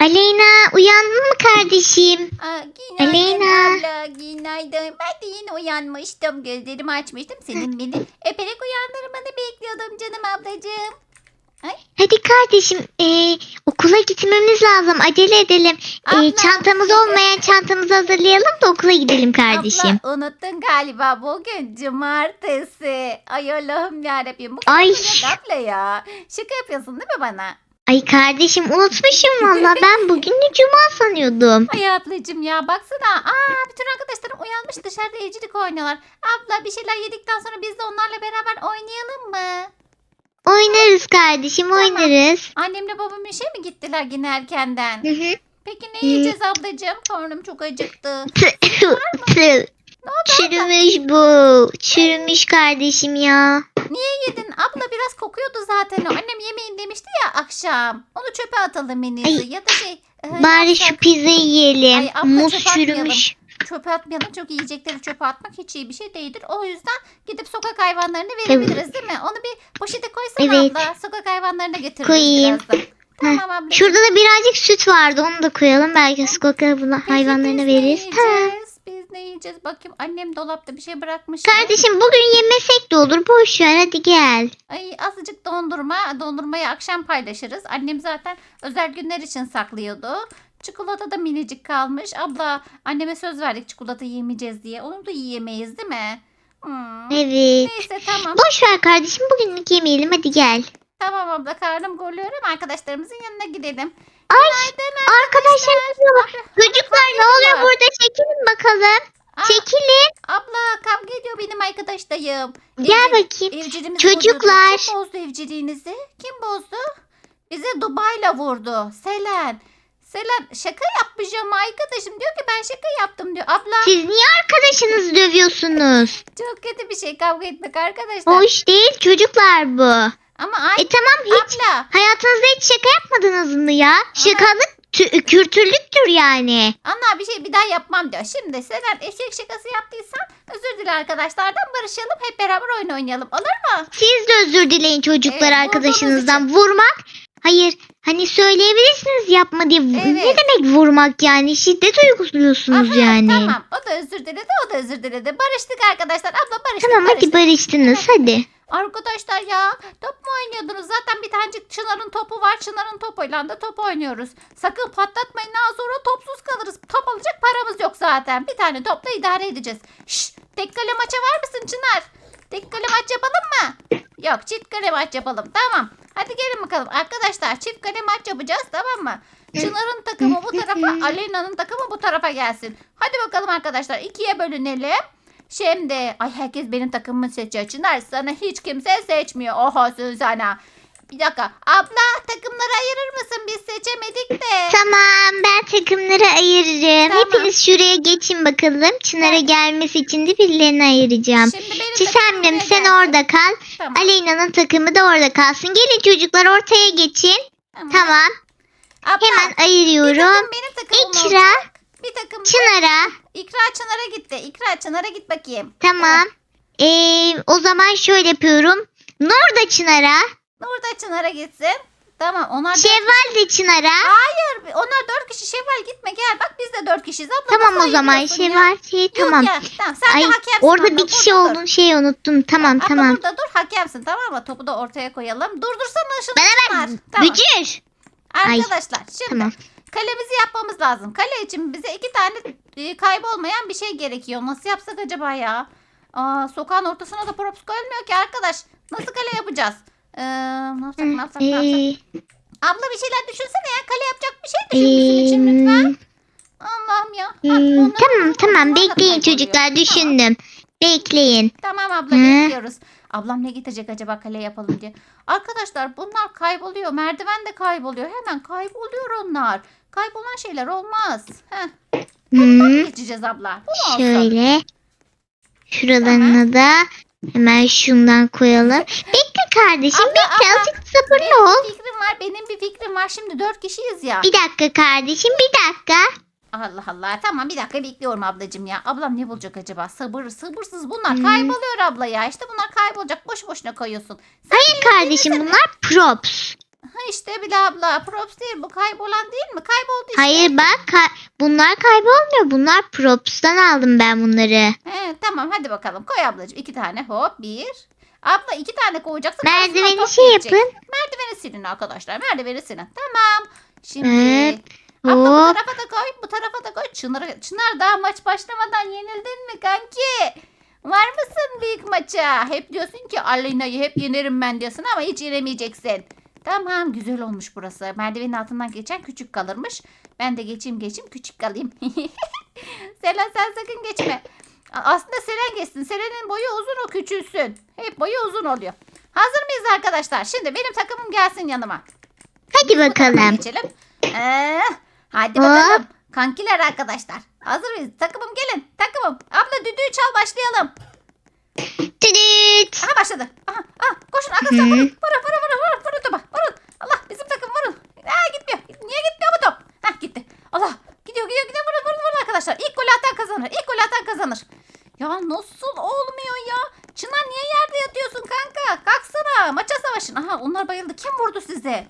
Aleyna uyandın mı kardeşim? Aa, günaydın Aleyna. abla, günaydın. Ben de yeni uyanmıştım. Gözlerimi açmıştım. Senin beni öperek uyandırmanı bekliyordum canım ablacığım. Hadi kardeşim ee, okula gitmemiz lazım acele edelim. Ee, Abla. çantamız olmayan çantamızı hazırlayalım da okula gidelim kardeşim. Abla unuttun galiba bugün cumartesi. Ay Allah'ım yarabbim. Bugün Ay. yapacak abla ya. Şaka yapıyorsun değil mi bana? Ay kardeşim unutmuşum valla ben bugün de cuma sanıyordum. Ay ablacığım ya baksana. Aa bütün arkadaşlarım uyanmış dışarıda evcilik oynuyorlar. Abla bir şeyler yedikten sonra biz de onlarla beraber oynayalım mı? Oynarız kardeşim oynarız. Annemle babam işe mi gittiler yine erkenden? Hı hı. Peki ne yiyeceğiz ablacığım? Karnım çok acıktı. Tüh, Çürümüş bu. Çürümüş kardeşim ya. Niye yedin? Abla biraz kokuyordu zaten o. Annem yemeyin demişti ya akşam. Onu çöpe atalım en iyisi. Ay. Ya da şey. e, Bari yapsak, şu pizzayı yiyelim. Ay, abla Muz çöpe çürümüş. Çöpe atmayalım. Çok yiyecekleri çöpe atmak hiç iyi bir şey değildir. O yüzden gidip sokak hayvanlarına verebiliriz değil mi? Onu bir poşete koysana Evet. abla. Sokak hayvanlarına Koyayım. birazdan. Tamam abla. Şurada da birazcık süt vardı onu da koyalım. Belki sokak hayvanlarına Peki veririz. Ne yiyeceğiz? Biz ne yiyeceğiz? Bakayım annem dolapta bir şey bırakmış. mı? Kardeşim bugün yemesek de olur. Boş ver hadi gel. Ay azıcık dondurma. Dondurmayı akşam paylaşırız. Annem zaten özel günler için saklıyordu. Çikolata da minicik kalmış. Abla anneme söz verdik çikolata yemeyeceğiz diye. Onu da yiyemeyiz değil mi? Hmm. Evet. Neyse tamam. Boş ver kardeşim bugünlük yemeyelim hadi gel. Tamam abla karnım goluyorum. Arkadaşlarımızın yanına gidelim. Ay arkadaşlar çocuklar ne oluyor burada çekilin bakalım. Aa, Çekilin. abla kavga ediyor benim arkadaşlarım. Gel Evcil- bakayım. Evcilimizi Çocuklar. vurdu. Kim bozdu evciliğinizi? Kim bozdu? Bizi Dubai'la vurdu. Selen. Selen şaka yapmayacağım arkadaşım. Diyor ki ben şaka yaptım diyor. Abla Siz niye arkadaşınızı dövüyorsunuz? çok kötü bir şey kavga etmek arkadaşlar. Hoş değil çocuklar bu. Ama ay E tamam hiç abla. hayatınızda hiç şaka yapmadınız mı ya? Şakalık tü- kültürlüktür yani. Anla bir şey bir daha yapmam diyor. Şimdi Selen eşek şakası yaptıysan özür dile arkadaşlardan barışalım. Hep beraber oyun oynayalım. Olur mu? Siz de özür dileyin çocuklar Evet, arkadaşınızdan. Vurmak hayır hani söyleyebilirsiniz yapma diye. Ne Evet. demek vurmak yani? Şiddet uyguluyorsunuz Aha, yani. Tamam. O da özür diledi. O da özür diledi. Barıştık arkadaşlar. Abla barıştık. Tamam hadi barıştık. barıştınız hadi. Arkadaşlar ya top mu oynuyordunuz? Zaten bir tanecik Çınar'ın topu var. Çınar'ın topuyla da top oynuyoruz. Sakın patlatmayın. Daha sonra topsuz kalırız. Top alacak paramız yok zaten. Bir tane topla idare edeceğiz. Şşş tek kale maça var mısın Çınar? Tek kale maç yapalım mı? Yok çift kale maç yapalım. Tamam. Hadi gelin bakalım. Arkadaşlar çift kale maç yapacağız tamam mı? Çınar'ın takımı bu tarafa, Aleyna'nın takımı bu tarafa gelsin. Hadi bakalım arkadaşlar ikiye bölünelim. Şimdi ay herkes benim takımımı seçiyor. Çınar sana hiç kimse seçmiyor. Oha sana. Bir dakika. Abla takımları ayırır mısın? Biz seçemedik de. Tamam ben takımları ayırırım. Tamam. Hepiniz şuraya geçin bakalım. Çınar'a Evet. gelmesi için de birilerini ayıracağım. Şimdi benim takımım sen gelsin. orada kal. Tamam. Aleyna'nın takımı da orada kalsın. Gelin çocuklar ortaya geçin. Tamam. Abla, Hemen bir takım ayırıyorum. benim takımım İkra, olacak. Bir takım Çınar'a. İkra Çınar'a gitti. İkra Çınar'a git bakayım. Tamam. Ee, o zaman şöyle yapıyorum. Nur da Çınar'a. Nur da Çınar'a gitsin. Tamam onlar Şevval de Çınar'a. Hayır onlar dört kişi. Şevval gitme gel. Bak biz de dört kişiyiz. Abla Tamam o zaman? Şevval şey Yok tamam. ya, tamam. Sen Ay de hakemsin. orada abla, bir kişi burada dur. olduğunu şey unuttum. Tamam Abla tamam. burada dur hakemsin tamam mı? Topu da ortaya koyalım. Durdursana şunu Bana Çınar. ver. Tamam. Bücür. Ay, Arkadaşlar şimdi Tamam. Kalemizi yapmamız lazım. Kale için bize iki tane e, kaybolmayan bir şey gerekiyor. Nasıl yapsak acaba ya? Aa, sokağın ortasına da props koyulmuyor ki arkadaş. Nasıl kale yapacağız? Ee, ne yapsak ne yapsak ne yapsak? Ee, Abla bir şeyler düşünsene ya. Kale yapacak bir şey düşün bizim için lütfen. Allah'ım ya. Ha, hmm, onları- tamam tamam onlar da bekleyin kayboluyor. çocuklar düşündüm. Bekleyin. Tamam abla Hı. bekliyoruz. Ablam ne getirecek acaba kale yapalım diye. Arkadaşlar bunlar kayboluyor. Merdiven de kayboluyor. Hemen kayboluyor onlar. Kaybolan şeyler olmaz. Heh, Hmm, geçeceğiz abla. Bu olsun? şöyle. Şuralarına da hemen şundan koyalım. Bekle kardeşim Abla, bekle abla. azıcık sabırlı Benim ol. bir fikrim var. Benim bir fikrim var. Şimdi dört kişiyiz ya. Bir dakika kardeşim bir dakika. Allah Allah. Tamam bir dakika bekliyorum ablacığım ya. Ablam ne bulacak acaba? Sabır, sabırsız bunlar. Hmm. Kayboluyor abla ya. İşte bunlar kaybolacak. Boş boşuna koyuyorsun. Sen Hayır kardeşim bunlar props. İşte bile abla. Props değil bu kaybolan değil mi? Kayboldu işte. Hayır bak ka- bunlar kaybolmuyor. Bunlar props'tan aldım ben bunları. He, tamam hadi bakalım. Koy ablacığım iki tane. Hop bir. Abla iki tane koyacaksın. arasından Merdiveni top şey geçecek. yapın. Merdiveni silin arkadaşlar. Merdiveni silin. Tamam. Şimdi Evet. abla bu Hop. tarafa da koy. Bu tarafa da koy. Çınar, Çınar daha maç başlamadan yenildin mi kanki? Var mısın büyük maça? Hep diyorsun ki Aleyna'yı hep yenerim ben diyorsun ama hiç yenemeyeceksin. Tamam güzel olmuş burası. Merdivenin altından geçen küçük kalırmış. Ben de geçeyim geçeyim küçük kalayım. Selen sen sakın geçme. Aslında Selen geçsin. Selen'in boyu uzun o küçülsün. Hep boyu uzun oluyor. Hazır mıyız arkadaşlar? Şimdi benim takımım gelsin yanıma. Hadi bakalım. Geçelim. Ee, hadi Hop. bakalım. Kankiler arkadaşlar. Hazır mıyız? Takımım gelin. Takımım. Abla düdüğü çal başlayalım. Düdüt. Aha başladı. Aha, aha. Koşun arkadaşlar Hı. vurun. Vurun vurun vurun vurun. Vurun topa. Vurun. Allah bizim takım vurun. Aa gitmiyor. Niye gitmiyor bu top? Hah gitti. Allah. Gidiyor gidiyor gidiyor. Vurun vurun vurun arkadaşlar. İlk golü atan kazanır. İlk golü atan kazanır. Ya nasıl olmuyor ya? Çınar niye yerde yatıyorsun kanka? Kalksana. Maça savaşın. Aha onlar bayıldı. Kim vurdu size?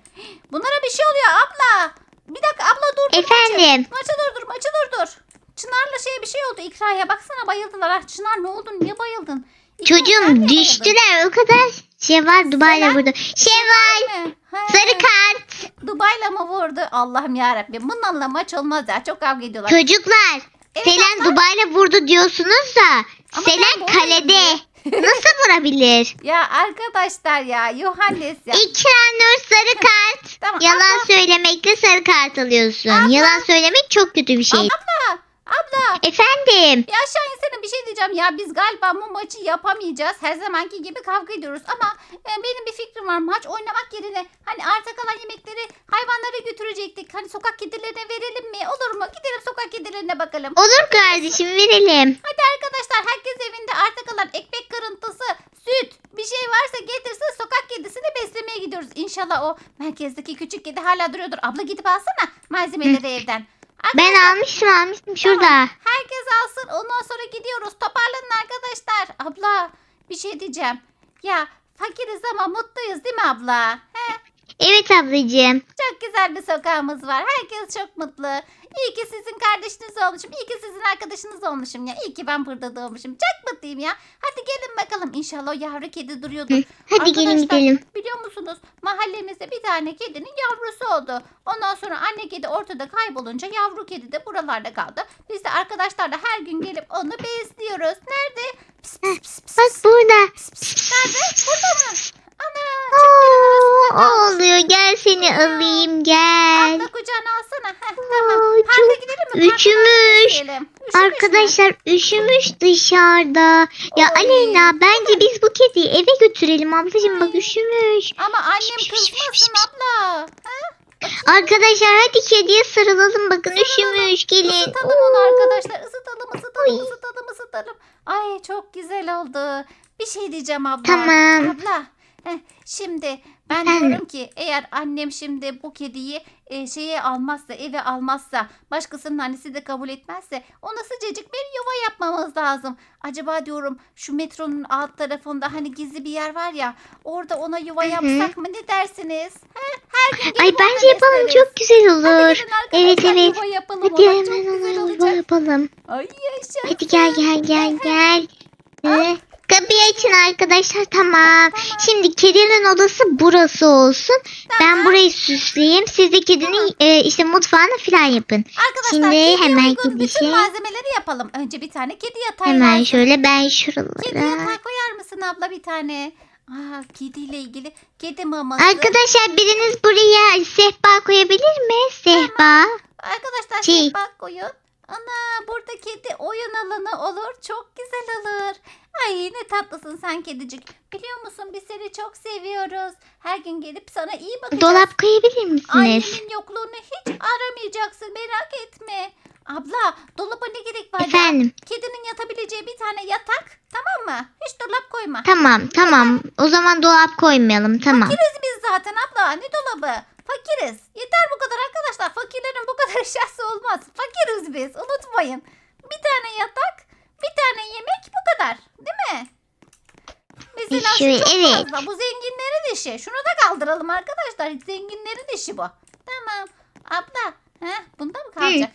Bunlara bir şey oluyor abla. Bir dakika abla dur. dur maçı. Efendim. Maçı durdur, maçı durdur. Çınar'la şey bir şey oldu İkra'ya. Baksana bayıldılar. Ah Çınar ne oldu? Niye bayıldın? Çocuğum düştüler. O kadar şey var Dubai'de burada. Mi? He, Sarı kart. Dubai'la mı vurdu? Allah'ım yarabbim. Bunlarla maç olmaz ya. Çok kavga ediyorlar. Çocuklar. Evet Selen abla. Dubai'yle vurdu diyorsunuz da. Ama Selen kalede. Nasıl vurabilir? Ya arkadaşlar ya. Yohannes ya. İkra Nur sarı kart. Tamam. Yalan abla, söylemekle sarı kart alıyorsun. Abla. Yalan söylemek çok kötü bir şey. abla. Abla. Efendim. Bir aşağı insene bir şey diyeceğim ya biz galiba bu maçı yapamayacağız. Her zamanki gibi kavga ediyoruz ama e, benim bir fikrim var. Maç oynamak yerine hani arta kalan yemekleri hayvanlara götürecektik. Hani sokak kedilerine verelim mi? Olur mu? Gidelim sokak kedilerine bakalım. Olur kardeşim verelim. Hadi arkadaşlar herkes evinde arta kalan ekmek kırıntısı, süt bir şey varsa getirsin sokak kedisini beslemeye gidiyoruz. İnşallah o merkezdeki küçük kedi hala duruyordur. Abla gidip alsana malzemeleri evden. Ben almıştım almıştım şurada. Herkes alsın ondan sonra gidiyoruz. Toparlanın arkadaşlar. Abla bir şey diyeceğim. Ya fakiriz ama mutluyuz değil mi abla? He, Evet ablacığım. çok güzel bir sokağımız var. Herkes çok mutlu. İyi ki sizin kardeşiniz olmuşum. İyi ki sizin arkadaşınız olmuşum ya. İyi ki ben burada doğmuşum. Çok mutluyum ya. Hadi gelin bakalım. İnşallah o yavru kedi duruyordur. Hı, Hadi gelin Arkadaşlar, gidelim. Biliyor musunuz mahallemizde bir tane kedinin yavrusu oldu. Ondan sonra anne kedi ortada kaybolunca yavru kedi de buralarda kaldı. Biz de arkadaşlarla her gün gelip onu besliyoruz. Nerede? Pis, pis, pis, pis, Bak burada. pis, pis. Nerede? Burada mı? Ana Oo, ağlıyor. Gel seni alayım gel. abla kucağına alsana. Heh, tamam. Parka çok gidelim mi? Üşümüş. Üşümüş mü? Arkadaşlar üşümüş dışarıda. Ya Oy. Aleyna bence biz bu kediyi eve götürelim ablacığım bak üşümüş. Ama annem kızmasın abla. Arkadaşlar hadi kediye sarılalım bakın üşümüş gelin. Isıtalım onu arkadaşlar. Isıtalım, ısıtalım, Oy. ısıtalım, ısıtalım. Ay çok güzel oldu. Bir şey diyeceğim abla. Tamam. Abla. Heh, şimdi ben Efendim? diyorum ki eğer annem şimdi bu kediyi e, şeye almazsa, eve almazsa, başkasının annesi de kabul etmezse ona sıcacık bir yuva yapmamız lazım. Acaba diyorum şu metronun alt tarafında hani gizli bir yer var ya orada ona yuva Hı hı. yapsak mı ne dersiniz? He, her gün Ay bence yapalım besleriz. çok güzel Hadi olur. gidin arkadaşlar, Evet, evet. yuva yapalım Hadi ona. hemen Çok güzel olacak. yuva yapalım. Ay yaşasın. Hadi gel gel gel gel. Ee, kapıyı açın arkadaşlar tamam. Şimdi kedinin odası burası olsun. Ben burayı süsleyeyim. Siz de kedinin e, işte mutfağını falan yapın. Arkadaşlar Şimdi kediye hemen uygun bütün gidişe- malzemeleri yapalım. Önce bir tane kedi yatağı Hemen lazım. şöyle ben Kedi şuralara. yatağı koyar mısın abla bir tane? Aa, kediyle ilgili kedi maması. Arkadaşlar biriniz buraya sehpa koyabilir mi? Sehpa. Arkadaşlar Şey- bak koyun. Ana burada kedi oyun alanı olur. Çok güzel olur. Ay ne tatlısın sen kedicik. Biliyor musun biz seni çok seviyoruz. Her gün gelip sana iyi bakacağız. Dolap koyabilir misiniz? Annenin yokluğunu hiç aramayacaksın merak etme. Abla dolaba ne gerek var ya? Efendim. Kedinin yatabileceği bir tane yatak tamam mı? Hiç dolap koyma. Tamam tamam. O zaman dolap koymayalım tamam. Fakiriz biz zaten abla ne dolabı? Fakiriz. Yeter bu kadar arkadaşlar. Fakirlerin bu kadar eşyası olmaz. Fakiriz biz unutmayın. Bir tane yatak, bir tane yemek kadar. Değil mi? Mesela şu çok evet. fazla. Bu zenginlerin işi. Şunu da kaldıralım arkadaşlar. Zenginlerin işi bu. Tamam. Abla. Heh, bunda mı kalacak?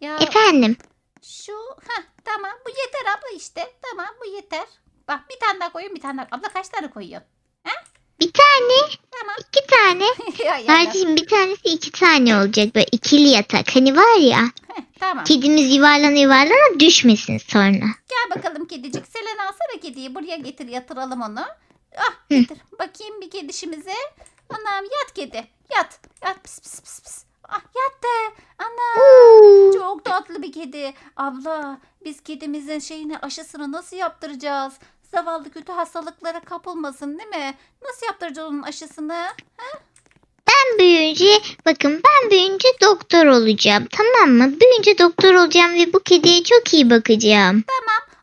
Ya Efendim. şu heh, tamam bu yeter abla işte. Tamam bu yeter. Bak bir tane daha koyun bir tane daha. Abla kaç tane koyuyor? Bir tane, Tamam. iki tane. Kardeşim bir tanesi iki tane olacak böyle ikili yatak. Hani var ya Heh, tamam. kedimiz yuvarlana yuvarlana düşmesin sonra. Gel bakalım kedicik. Selen alsana kediyi. Buraya getir yatıralım onu. Ah Hı. getir. Bakayım bir kedişimize. Anam yat kedi. Yat. Yat pis pis pis pis. Ah yattı. Ana. Oo. Çok tatlı bir kedi. Abla biz kedimizin şeyini aşısını nasıl yaptıracağız? Zavallı kötü hastalıklara kapılmasın değil mi? Nasıl yaptıracağız onun aşısını? Ben büyüyünce bakın ben büyüyünce doktor olacağım tamam mı? Büyüyünce doktor olacağım ve bu kediye çok iyi bakacağım.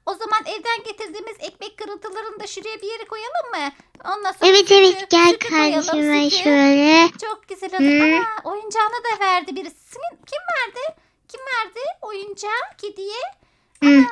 O zaman evden getirdiğimiz ekmek kırıntılarını da şuraya bir yere koyalım mı? Ondan sonra Evet sütü- evet gel sütü koyalım, sütü. şöyle. Çok güzel oldu. Hı. Ana oyuncağını da verdi birisi. Kim, verdi? Kim verdi oyuncağı kediye? Ana,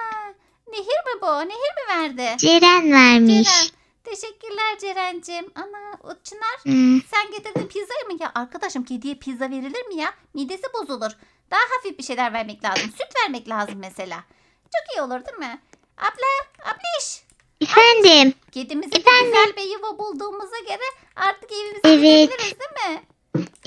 Nehir mi bu? Nehir mi verdi? Ceren vermiş. Ceren. Teşekkürler Ceren'cim. Ana Çınar Hı. sen getirdin pizzayı mı? Ya arkadaşım kediye pizza verilir mi ya? Midesi bozulur. Daha hafif bir şeyler vermek lazım. Süt vermek lazım mesela. Çok iyi olur değil mi? Abla, abliş. Efendim. Kedimize de Efendim? güzel bir yuva bulduğumuza göre artık evimize Evet. gidebiliriz değil mi?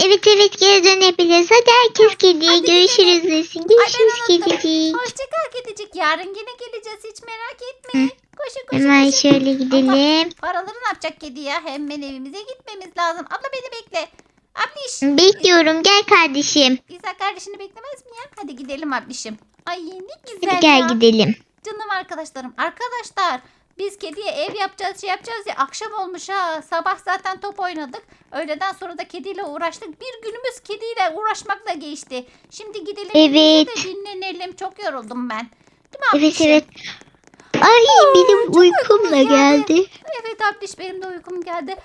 Evet evet geri dönebiliriz. Hadi herkes kediye Hadi görüşürüz desin. Görüşürüz unuttum. kedicik. Hoşçakal kedicik. Yarın yine geleceğiz. Hiç merak etmeyin. Koşun koşun Hemen koşun. şöyle gidelim. Paraları ne yapacak kedi ya? Hemen evimize gitmemiz lazım. Abla beni bekle. Abliş. Bekliyorum gel kardeşim. İsa kardeşini beklemez mi ya? Hadi gidelim ablişim. Ay ne güzel Hadi gel ya. gidelim. Canım arkadaşlarım. Arkadaşlar biz kediye ev yapacağız şey yapacağız ya akşam olmuş ha. Sabah zaten top oynadık. Öğleden sonra da kediyle uğraştık. Bir günümüz kediyle uğraşmakla geçti. Şimdi gidelim Evet. de dinlenelim. Çok yoruldum ben. Değil mi Evet evet. Ay benim çok uykum da geldi. geldi. Evet abliş benim de uykum geldi.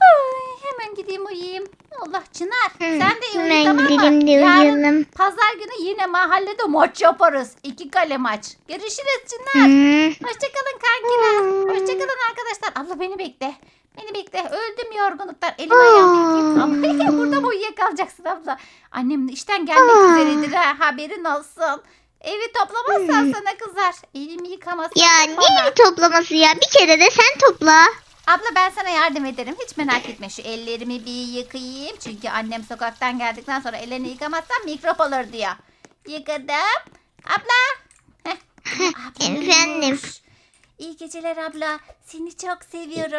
Ay, hemen gideyim uyuyayım. Allah Çınar sen de uyu tamam mı? gidelim de Yarın uyuyalım. pazar günü yine mahallede maç yaparız. İki kale maç. Görüşürüz Çınar. Hı. Hoşçakalın kankiler. Hmm. Hoşçakalın arkadaşlar. Abla beni bekle. Beni bekle. Öldüm yorgunluktan. Elim ayağım. Ama burada mı uyuyakalacaksın abla? Annem işten gelmek Aa. üzeredir ha. Haberin olsun. Evi toplamazsan Hmm. sana kızar. Elimi yıkamazsan Ya ne evi toplaması ya? Bir kere de sen topla. Abla ben sana yardım ederim. Hiç merak etme. Şu ellerimi bir yıkayayım. Çünkü annem sokaktan geldikten sonra ellerini yıkamazsan mikrop olur diyor. Yıkadım. Abla. Heh. Abla Efendim? İyi geceler abla. Seni çok seviyorum.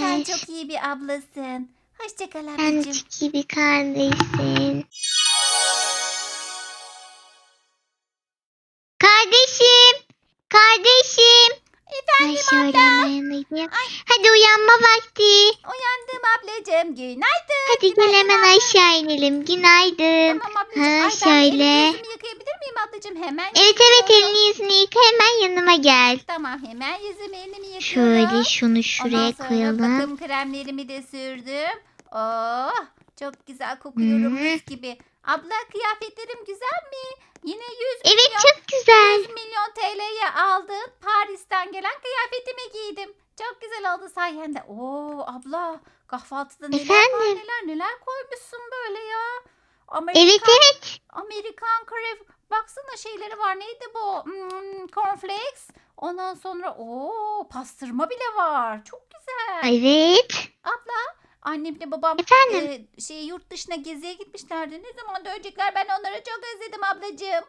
Sen Geceler. çok iyi bir ablasın. Hoşçakal Sen ablacığım. çok iyi bir kardeşsin. Abla. gideyim. Hadi uyanma vakti. Uyandım ablacığım. Günaydın. Hadi gel hemen aşağı inelim. Günaydın. Tamam ablacığım. Ha, Ay, ben şöyle. elimi yüzümü yıkayabilir miyim ablacığım? Hemen Evet evet elini yüzünü yıka hemen yanıma gel. Tamam hemen yüzümü elimi yıkıyorum. Şöyle şunu Ondan şuraya sonra koyalım. bakım kremlerimi de sürdüm. Oh çok güzel kokuyorum Hı. mis gibi. Abla kıyafetlerim güzel mi? Yine 100 Evet milyon, çok güzel. 100 milyon TL'ye aldın. Paris'ten gelen kıyafetimi giydim. Çok güzel oldu sayende. Oo abla kahvaltıda neler var Efendim? neler neler koymuşsun böyle ya. Amerikan, Evet evet. Amerikan krep. Baksana şeyleri var. Neydi bu? Hmm, cornflakes. Ondan sonra o pastırma bile var. Çok güzel. Evet. Abla annemle babam Efendim? e, şey yurt dışına geziye gitmişlerdi. Ne zaman dönecekler? Ben onları çok özledim ablacığım.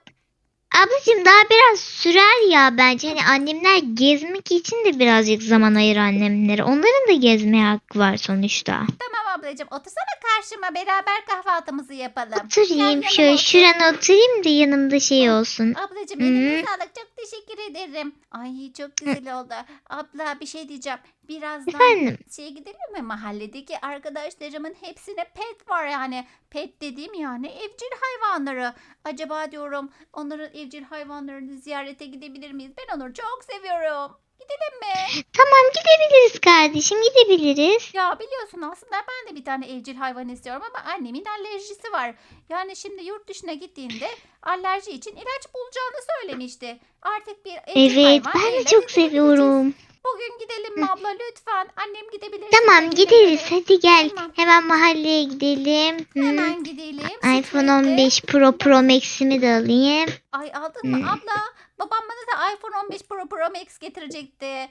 Ablacığım daha biraz sürer ya bence. Hani annemler gezmek için de birazcık zaman ayır annemlere. Onların da gezmeye hakkı var sonuçta. Tamam ablacığım otursana karşıma beraber kahvaltımızı yapalım. Oturayım yana şöyle otur. şurana oturayım da yanımda şey olsun. Ablacığım Hı. eline sağlık. Çok teşekkür ederim. Ay çok güzel oldu. Abla bir şey diyeceğim. Birazdan Efendim? şey gidelim mi mahalledeki arkadaşlarımın hepsine pet var yani. Pet dediğim yani evcil hayvanları. Acaba diyorum onların evcil hayvanlarını ziyarete gidebilir miyiz? Ben onları çok seviyorum. Gidelim mi? Tamam gidebiliriz kardeşim gidebiliriz. Ya biliyorsun aslında ben de bir tane evcil hayvan istiyorum ama annemin alerjisi var. Yani şimdi yurt dışına gittiğinde alerji için ilaç bulacağını söylemişti. Artık bir evcil Evet hayvan ben de çok edinebileceğiz. seviyorum. Bugün gidelim mi abla lütfen? Annem gidebilir. Tamam gideriz hadi gel. Tamam. Hemen mahalleye gidelim. Hemen gidelim. iPhone Secret'e. 15 Pro Pro Max'imi de alayım. Ay aldın mı Hmm. abla? Babam bana da iPhone 15 Pro Pro Max getirecekti. Ee,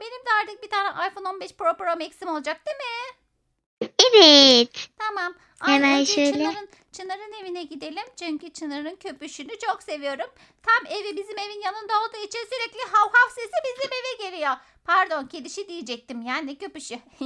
benim de artık bir tane iPhone 15 Pro Pro Max'im olacak değil mi? Evet. Tamam. Hemen önce şöyle. Çınar'ın, Çınar'ın evine gidelim. Çünkü Çınar'ın köpüşünü çok seviyorum. Tam evi bizim evin yanında olduğu için sürekli hav hav sesi bizim eve geliyor. Pardon kedişi diyecektim yani köpüşü.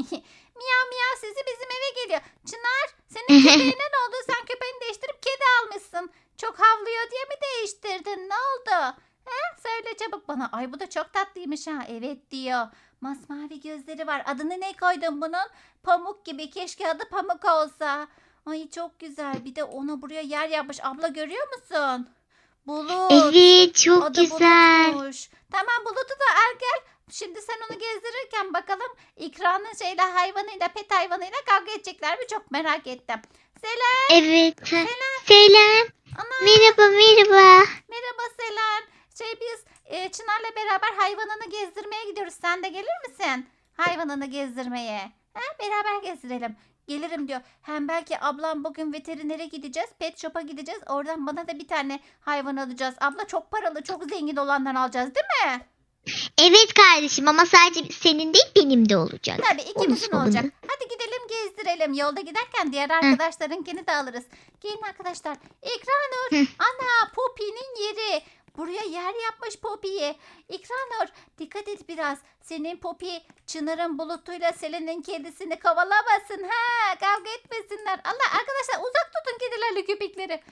miyav miyav sesi bizim eve geliyor. Çınar senin köpeğine ne oldu? Sen köpeğini değiştirip kedi almışsın. Çok havlıyor diye mi değiştirdin? Ne oldu? He? Söyle çabuk bana. Ay bu da çok tatlıymış ha. Evet diyor. Masmavi gözleri var. Adını ne koydun bunun? Pamuk gibi. Keşke adı Pamuk olsa. Ay çok güzel. Bir de ona buraya yer yapmış. Abla görüyor musun? Bulut. Evet çok Adı güzel. Bulut'muş. Tamam Bulut'u da al gel. Şimdi sen onu gezdirirken bakalım ikranın şeyle hayvanıyla pet hayvanıyla kavga edecekler mi çok merak ettim. Selam. Evet. Selam. Ana. Merhaba merhaba. Merhaba Selen. Şey biz e, Çınar'la beraber hayvanını gezdirmeye gidiyoruz. Sen de gelir misin? Hayvanını gezdirmeye. Ha, beraber gezdirelim. Gelirim diyor. Hem belki ablam bugün veterinere gideceğiz. Pet shop'a gideceğiz. Oradan bana da bir tane hayvan alacağız. Abla çok paralı, çok zengin olandan alacağız değil mi? Evet kardeşim ama sadece senin değil benim de olacak. Tabii ikimizin sorunu. olacak. Hadi gidelim gezdirelim. Yolda giderken diğer arkadaşlarınkini de alırız. Gelin arkadaşlar. İkranur. Hı. Ana Poppy'nin yeri. Buraya yer yapmış Poppy'ye. İkranur dikkat et biraz. Senin Poppy Çınar'ın bulutuyla Selen'in kedisini kovalamasın. Ha kavga etmesinler. Allah arkadaşlar uzak tutun kedilerle köpekleri.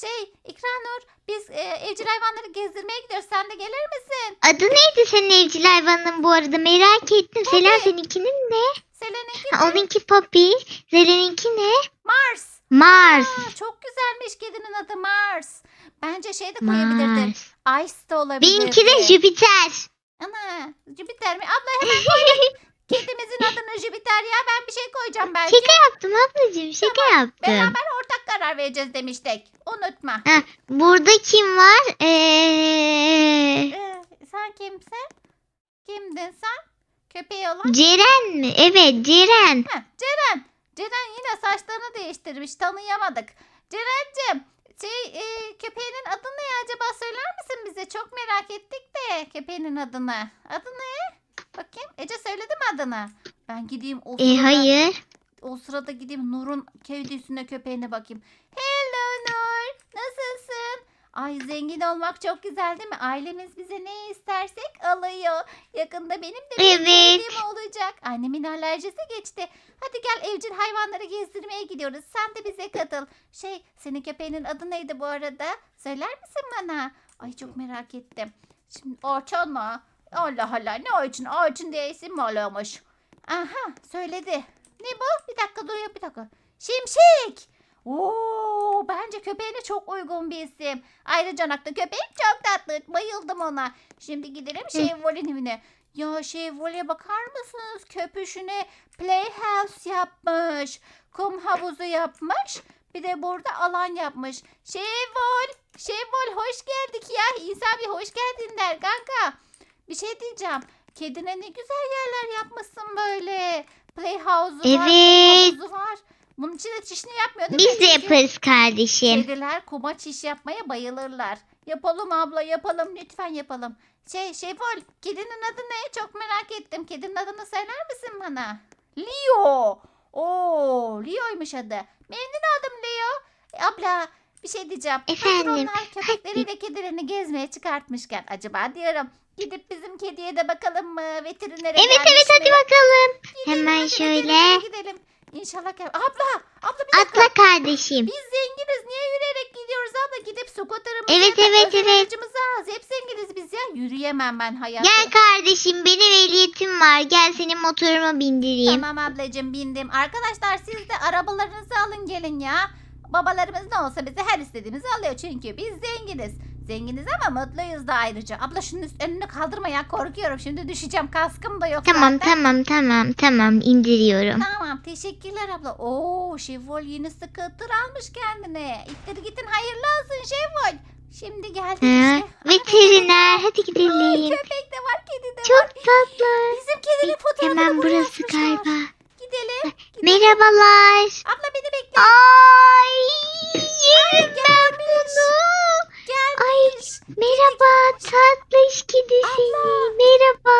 Şey İkranur biz e, evcil hayvanları gezdirmeye gidiyoruz. Sen de gelir misin? Adı neydi senin evcil hayvanın bu arada merak ettim. Selen seninkinin ne? Selen'inki onunki Poppy. Zeren'inki ne? Mars. Mars. Aa, çok güzelmiş kedinin adı Mars. Bence şey de koyabilirdin. Mars. Ice de olabilirdi. Benimki de Jüpiter. Ana Jüpiter mi? Abla hemen koy. Kedimizin adını Jüpiter ya. Ben bir şey koyacağım belki. Şaka yaptım ablacığım şaka yaptım. Beraber ortak karar vereceğiz demiştik. Unutma. Burada kim var? Ee, Ee, sen kimsin? Kimdin sen? Köpeği olan. Ceren mi? Evet Ceren. Heh, Ceren. Ceren yine saçlarını değiştirmiş. Tanıyamadık. Ceren'cim şey, e, köpeğinin adı ne acaba söyler misin bize? Çok merak ettik de köpeğinin adını. Adı ne? Bakayım. Ece söyledi mi adını? Ben gideyim o E, sırada, hayır. o sırada gideyim Nur'un kedisine köpeğine bakayım. Hello Nur. Nasılsın? Ay zengin olmak çok güzel değil mi? Ailemiz bize ne istersek alıyor. Yakında benim de bir Evet. olacak. Annemin alerjisi geçti. Hadi gel evcil hayvanları gezdirmeye gidiyoruz. Sen de bize katıl. Şey senin köpeğinin adı neydi bu arada? Söyler misin bana? Ay çok merak ettim. Şimdi Orçun mu? Allah Allah ne Orçun? Orçun diye isim mi oluyormuş? Aha söyledi. Ne bu? Bir dakika dur bir dakika. Şimşek. Oo, bence köpeğine çok uygun bir isim. Ayrıca naklı köpek çok tatlı. Bayıldım ona. Şimdi gidelim Şevval'in evine. Ya Şevval'e bakar mısınız? Köpüşüne playhouse yapmış. Kum havuzu yapmış. Bir de burada alan yapmış. Şevval, Şevval hoş geldik ya. İnsan bir hoş geldin der kanka. Bir şey diyeceğim. Kedine ne güzel yerler yapmışsın böyle. Playhouse'u var, Evet. havuzu var. Bunun içinde çişini yapmıyor değil Biz mi? de Çünkü yaparız kardeşim. Kediler kuma çiş yapmaya bayılırlar. Yapalım abla yapalım lütfen yapalım. Şey Şevval kedinin adı ne? Çok merak ettim. Kedinin adını söyler misin bana? Leo. Oo Leo'ymuş adı. Memnun oldum Leo. E, abla bir şey diyeceğim. Hazır Efendim, onlar köpekleriyle kedilerini gezmeye çıkartmışken acaba diyorum. Gidip bizim kediye de bakalım mı? Veterinere Evet evet hadi mi? bakalım. Gidelim, Hemen hadi şöyle. Gidelim. İnşallah gel. Abla, abla bir dakika. Atla kardeşim. Biz zenginiz. Niye yürüyerek gidiyoruz abla? Gidip scooter'ımızı Evet, evet, evet. alırız. Hep zenginiz biz ya. Yürüyemem ben hayatta. Gel kardeşim benim ehliyetim var. Gel senin motoruma bindireyim. Tamam ablacığım bindim. Arkadaşlar siz de arabalarınızı alın gelin ya. Babalarımız ne olsa bize her istediğimizi alıyor çünkü biz zenginiz. Zenginiz ama mutluyuz da ayrıca. Abla şunun üst- önünü kaldırma ya korkuyorum. Şimdi düşeceğim kaskım da yok Tamam zaten. tamam tamam tamam indiriyorum. Tamam teşekkürler abla. Oo Şevval yeni scooter almış kendine. İttir gidin hayırlı olsun Şevval. Şimdi geldik Hı, işte. Veteriner hadi Ay, gidelim. köpek de var, kedi de Çok var. tatlı. Bizim kedinin fotoğrafını Hemen burası asmışlar. galiba. Gidelim. gidelim. Merhabalar. Abla beni bekle. Ay yerim ben gelmiş. Bunu. Ay merhaba tatlış kedisi. Abla. Merhaba.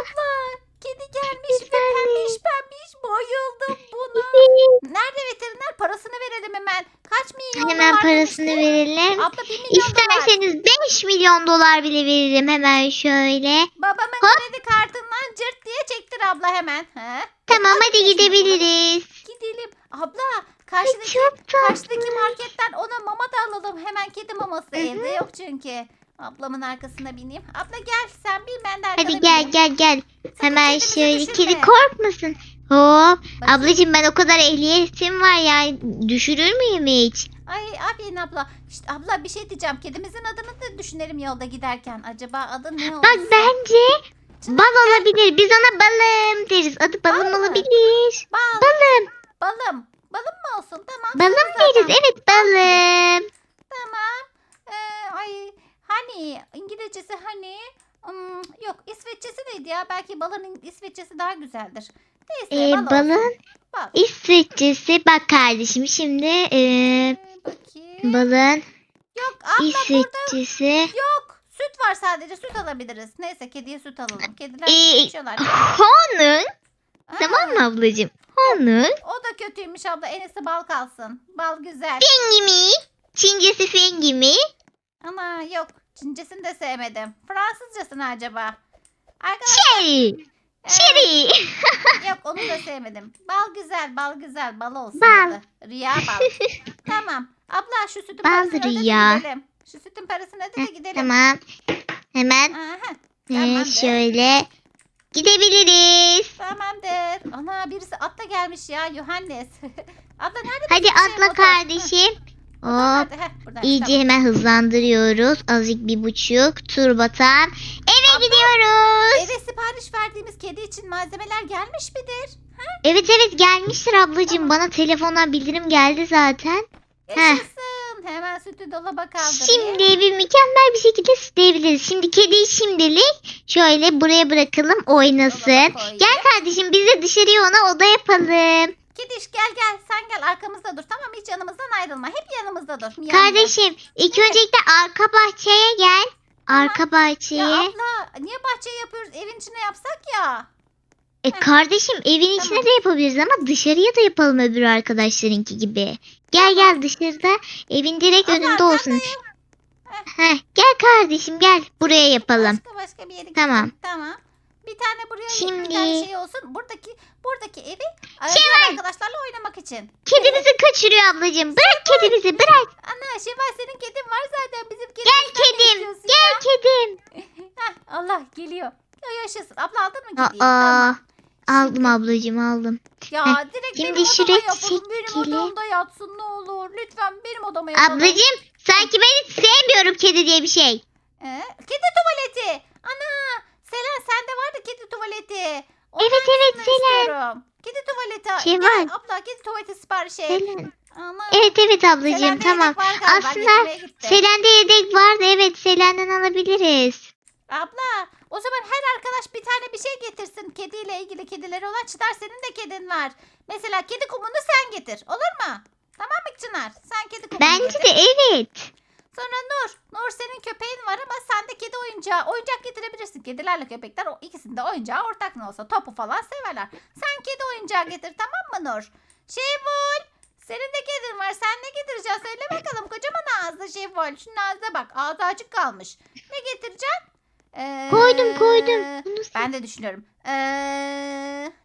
Abla. Kedi gelmiş ve Güzelmiş. pembiş pembiş. Bayıldım buna. Nerede veteriner? Parasını verelim hemen. Kaç milyon Hemen dolar parasını demişti? verelim. Abla bir milyon dolar. İsterseniz 5 milyon dolar bile veririm hemen şöyle. Babamın kredi kartından cırt diye çektir abla hemen. He? Tamam Hadi hadi beş milyon dolar. gidebiliriz. Gidelim. Abla Ay, karşıdaki, çok karşıdaki marketten ona mama da alalım. Hemen kedi maması evde yok çünkü. Ablamın arkasına bineyim. Abla gel sen bin ben de Hadi gel bineyim. gel gel. Sakın Hemen kedimizi şöyle düşürme. kedi korkmasın. Hop. Bakayım. Ablacığım ben o kadar ehliyetim var ya. Düşürür müyüm hiç? Ay aferin abla. İşte abla bir şey diyeceğim. Kedimizin adını da düşünelim yolda giderken. Acaba adı ne olsun? Bak bence Çınar, bal olabilir. Biz ona balım deriz. Adı balım Bal mı? olabilir. Bal. Balım. Balım. Balım mı olsun? Tamam. Balım deriz. Evet balım. Tamam. Ee, ay hani İngilizcesi hani Hmm, yok İsveççesi neydi ya? Belki balın İsveççesi daha güzeldir. Neyse Ee, bal balın Bal. İsveççesi. Bak kardeşim şimdi ee, Ee, bakayım. balın Yok abla burada İsveççesi. yok. Süt var sadece süt alabiliriz. Neyse kediye süt alalım. Kediler Ee, içiyorlar. Honun. Tamam mı ablacığım? Honun. O da kötüymüş abla. En iyisi bal kalsın. Bal güzel. Fengi mi? Çincesi fengi mi? Ama yok. Çincesini de sevmedim. Fransızcası ne acaba? Arkadaşlar Cherry. Cherry. yok onu da sevmedim. Bal güzel, bal güzel. Bal olsun. Bal. adı. Rüya bal. tamam. Abla şu sütün Bal parasını öde de gidelim. Şu sütün parasını öde de gidelim. Tamam. Hemen Aha, Tamam be. şöyle gidebiliriz. tamamdır. Ana birisi atla gelmiş ya. Johannes. Abla nerede Hadi şey atla motor? kardeşim. Hop. Heh, İyice tamam. hemen hızlandırıyoruz. Azıcık bir buçuk. Tur batan. Eve Abla, gidiyoruz. Eve sipariş verdiğimiz kedi için malzemeler gelmiş midir? Evet evet gelmiştir ablacığım. Bana telefondan bildirim geldi zaten. Yaşasın. Hemen sütü dolaba kaldırayım. Şimdi evi mükemmel bir şekilde süsleyebiliriz. Şimdi kediyi şimdilik şöyle buraya bırakalım oynasın. Gel kardeşim biz de dışarıya ona oda yapalım. Kediş gel gel. Sen gel arkamızda dur. Tamam hiç yanımızdan ayrılma. Hep yanımızda dur. Miyav Kardeşim ilk öncelikle arka bahçeye gel. Arka miyav. bahçeye. Ya abla niye bahçe yapıyoruz? Evin içine yapsak ya. E kardeşim evin içine Tamam. de yapabiliriz ama dışarıya da yapalım öbür arkadaşlarınki gibi. Gel gel dışarıda evin direkt Abla, önünde olsun. Heh, gel kardeşim gel buraya yapalım. Başka başka bir yere Tamam. gidelim. Tamam. Bir tane buraya bir Şimdi- tane şey olsun. Buradaki buradaki evi diğer arkadaşlarla oynamak için. Kedimizi kaçırıyor ablacığım. Bırak kedimizi bırak. Ana Şevval senin kedin var zaten. Bizim kedimizden Gel kedim. Gel ya? kedim. Allah geliyor. Ya yaşasın. Abla aldın mı kediyi? Aa, Tamam. Aldım ablacığım aldım. Ya Heh, direkt şimdi benim şuraya odama yapalım. Benim çekili. odamda yatsın ne olur. Lütfen benim odama yapalım. Ablacığım sanki ben hiç sevmiyorum kedi diye bir şey. Ee, kedi tuvaleti. Ana. Selen sende vardı kedi tuvaleti. Onun Evet, evet, Selen. istiyorum. Kedi tuvaleti. Şey var. abla kedi tuvaleti sipariş et. Selen. Ana. Evet evet ablacığım Selen'de tamam. Aslında. Selen'de yedek vardı evet Selen'den alabiliriz. Abla o zaman her arkadaş bir tane bir şey getirsin kediyle ilgili kedileri olan Çınar senin de kedin var. Mesela kedi kumunu sen getir olur mu? Tamam mı Çınar? Sen kedi kumunu Bence getir. de evet. Sonra Nur. Nur senin köpeğin var ama sen de kedi oyuncağı. Oyuncak getirebilirsin. Kedilerle köpekler o ikisinin de oyuncağı ortak ne olsa. Topu falan severler. Sen kedi oyuncağı getir tamam mı Nur? Şevval. Senin de kedin var. Sen ne getireceksin? Söyle bakalım. Kocaman ağızlı Şevval. Şu ağza bak. Ağzı açık kalmış. Ne getireceksin? Ee, Koydum koydum. Bunu sen- Ben de düşünüyorum. Ee,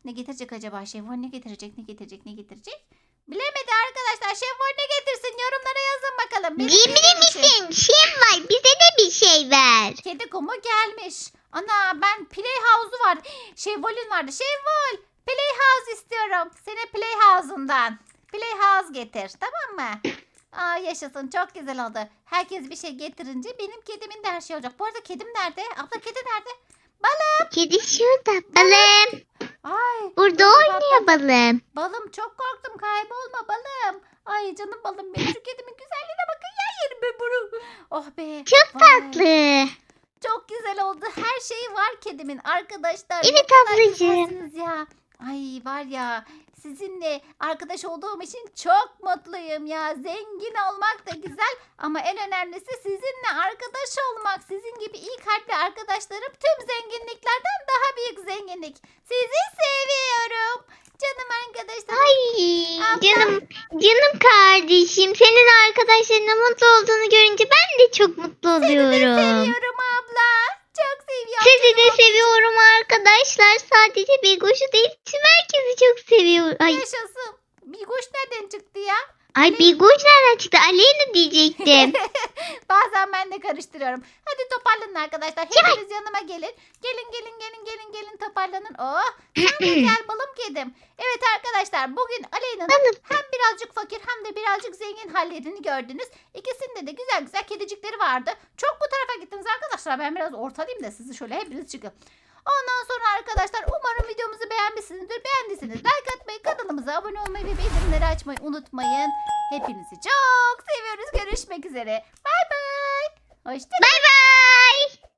ne getirecek acaba Şevval? Ne getirecek? Ne getirecek? Ne getirecek? Bilemedi arkadaşlar. Şevval ne getirsin? Yorumlara yazın bakalım. Benim Cimri kedim için. misin? Şey var bize de bir şey ver. Kedi kumu gelmiş. Ana ben Playhouse'u var. Şevval'in vardı. Şevval Playhouse istiyorum. Seni Playhouse'undan. Playhouse getir tamam mı? Aa yaşasın çok güzel oldu. Herkes bir şey getirince benim kedimin de her şey olacak. Bu arada kedim nerede? Abla kedi nerede? Kedi şurada. Balım. Ay Burada oynuyor balım. balım çok korktum kaybolma balım. Ay canım balım benim şu kedimin güzelliğine bakın ya yerim ben bunu. Oh be. Çok Vay. tatlı. Çok güzel oldu. Her şeyi var kedimin arkadaşlar. Evet ablacığım. ya. Ay var ya sizinle arkadaş olduğum için çok mutluyum ya. Zengin olmak da güzel ama en önemlisi sizinle arkadaş olmak. Sizin gibi iyi kalpli arkadaşlarım tüm zenginliklerden daha büyük zenginlik. Sizi seviyorum. Canım arkadaşlarım. Ay Abla. canım canım kardeşim. Senin arkadaşlarının mutlu olduğunu görünce ben de çok mutlu oluyorum. Seviyorum abla. Çok seviyorum. Sizi de Canım seviyorum arkadaşlar. Sadece Begoş'u değil tüm herkesi çok seviyorum. Ay, Yaşasın. Bilgoş nereden çıktı ya? Begoş nereden çıktı? Aleyna diyecektim. Bazen ben de karıştırıyorum. Hadi toparlanın arkadaşlar. Hepiniz yanıma gelin. Gelin gelin gelin gelin gelin toparlanın. Oh sen de gel balım kedim. Evet arkadaşlar bugün Aleyna'nın hem birazcık fakir hem de birazcık zengin hallerini gördünüz. İkisinde de güzel güzel kedicikleri vardı. Çok bu tarafa gittiniz arkadaşlar. Ben biraz ortalayayım da sizi şöyle hepiniz çıkın. Ondan sonra arkadaşlar umarım videomuzu beğenmişsinizdir. Beğendiyseniz like atmayı, kanalımıza abone olmayı ve bildirimleri açmayı unutmayın. Hepinizi çok seviyoruz. Görüşmek üzere. Bay bay. Hoşçakalın. bay bay.